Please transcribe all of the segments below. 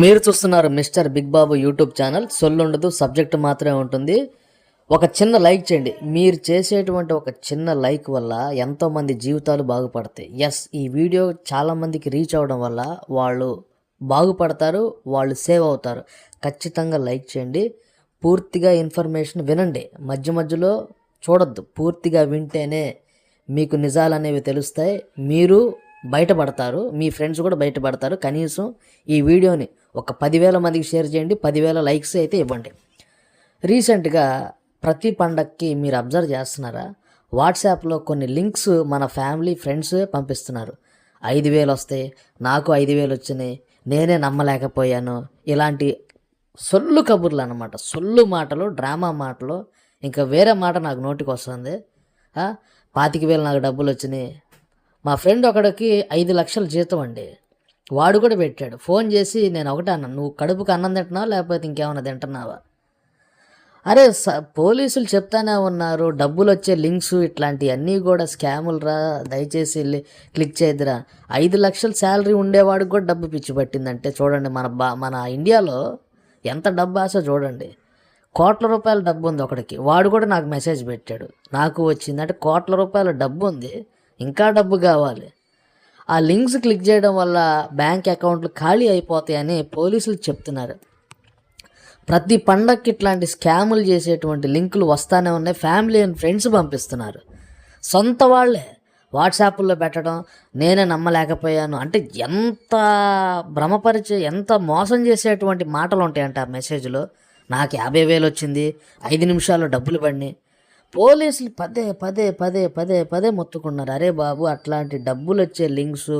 మీరు చూస్తున్నారు mister big Babu YouTube channel. సొల్లుండదు subject మాత్రమే ఉంటుంది. ఒక చిన్న లైక్ చేయండి. మీరు చేసేటువంటి ఒక చిన్న లైక్ వల్ల ఎంతోమంది జీవితాలు బాగుపడతాయి. ఎస్ ఈ వీడియో చాలామందికి రీచ్ అవ్వడం వల్ల వాళ్ళు బాగుపడతారు వాళ్ళు సేవ్ అవుతారు. ఖచ్చితంగా లైక్ చేయండి. పూర్తిగా ఇన్ఫర్మేషన్ వినండి. మధ్య మధ్యలో చూడొద్దు. పూర్తిగా వింటేనే మీకు నిజాలు అనేవి తెలుస్తాయి. మీరు బయటపడతారు. మీ ఫ్రెండ్స్ కూడా బయటపడతారు. కనీసం ఈ వీడియోని ఒక పదివేల మందికి షేర్ చేయండి. పదివేల లైక్స్ అయితే ఇవ్వండి. రీసెంట్గా ప్రతి పండక్కి మీరు అబ్జర్వ్ చేస్తున్నారా? వాట్సాప్లో కొన్ని లింక్స్ మన ఫ్యామిలీ ఫ్రెండ్స్ పంపిస్తున్నారు. ఐదు వేలు వస్తాయి నాకు ఐదు వేలు వచ్చినాయి. నేనే నమ్మలేకపోయాను. ఇలాంటి సొల్లు కబుర్లు అనమాట సొల్లు మాటలు డ్రామా మాటలు ఇంకా వేరే మాట నాకు నోటికి వస్తుంది పాతిక వేలు నాకు డబ్బులు వచ్చినాయి. మా ఫ్రెండ్ ఒకడికి ఐదు లక్షల జీతం అండి. వాడు కూడా పెట్టాడు. ఫోన్ చేసి నేను ఒకటే అన్నాను నువ్వు కడుపుకి అన్నం తింటున్నావా? లేకపోతే ఇంకేమైనా తింటున్నావా? అరే స పోలీసులు చెప్తానే ఉన్నారు. డబ్బులు వచ్చే లింక్స్ ఇట్లాంటివన్నీ కూడా స్కాములు రా. దయచేసి వెళ్ళి క్లిక్ చేద్దిరా. ఐదు లక్షల శాలరీ ఉండేవాడికి కూడా డబ్బు పిచ్చి పట్టిందంటే చూడండి మన బా మన ఇండియాలో ఎంత డబ్బు ఆశ చూడండి. కోట్ల రూపాయల డబ్బు ఉంది ఒకడికి. వాడు కూడా నాకు మెసేజ్ పెట్టాడు. నాకు వచ్చింది అంటే కోట్ల రూపాయల డబ్బు ఉంది. ఇంకా డబ్బు కావాలి. ఆ లింక్స్ క్లిక్ చేయడం వల్ల బ్యాంక్ అకౌంట్లు ఖాళీ అయిపోతాయని పోలీసులు చెప్తున్నారు. ప్రతి పండక్కి ఇట్లాంటి స్కాములు చేసేటువంటి లింకులు వస్తానే ఉన్నాయి. ఫ్యామిలీ అండ్ ఫ్రెండ్స్ పంపిస్తున్నారు. సొంత వాళ్ళే వాట్సాప్లో పెట్టడం నేనే నమ్మలేకపోయాను. అంటే ఎంత భ్రమపరిచే ఎంత మోసం చేసేటువంటి మాటలు ఉంటాయంట ఆ మెసేజ్లో. నాకు యాభై వేలు వచ్చింది ఐదు నిమిషాల్లో డబ్బులు పడినాయి. పోలీసులు పదే పదే పదే పదే పదే మొత్తుకున్నారు. అరే బాబు అట్లాంటి డబ్బులు వచ్చే లింక్స్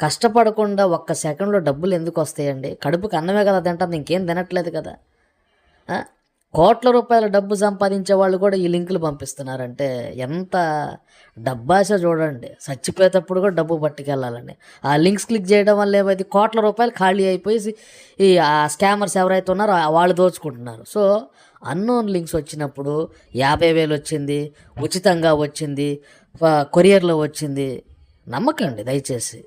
కష్టపడకుండా ఒక్క సెకండ్లో డబ్బులు ఎందుకు వస్తాయండి? కడుపుకి అన్నమే కదా తింటాను ఇంకేం తినట్లేదు కదా? కోట్ల రూపాయల డబ్బు సంపాదించే వాళ్ళు కూడా ఈ లింకులు పంపిస్తున్నారంటే ఎంత డబ్బాశ చూడండి. చచ్చిపోయేటప్పుడు కూడా డబ్బు పట్టుకెళ్ళాలండి. ఆ లింక్స్ క్లిక్ చేయడం వల్ల ఏమైంది? కోట్ల రూపాయలు ఖాళీ అయిపోయి ఈ ఆ స్కామర్స్ ఎవరైతే ఉన్నారో వాళ్ళు దోచుకుంటున్నారు. సో అన్నోన్ లింక్స్ వచ్చినప్పుడు యాభై వేలు వచ్చింది ఉచితంగా వచ్చింది కొరియర్లో వచ్చింది. నమ్మకండి దయచేసి.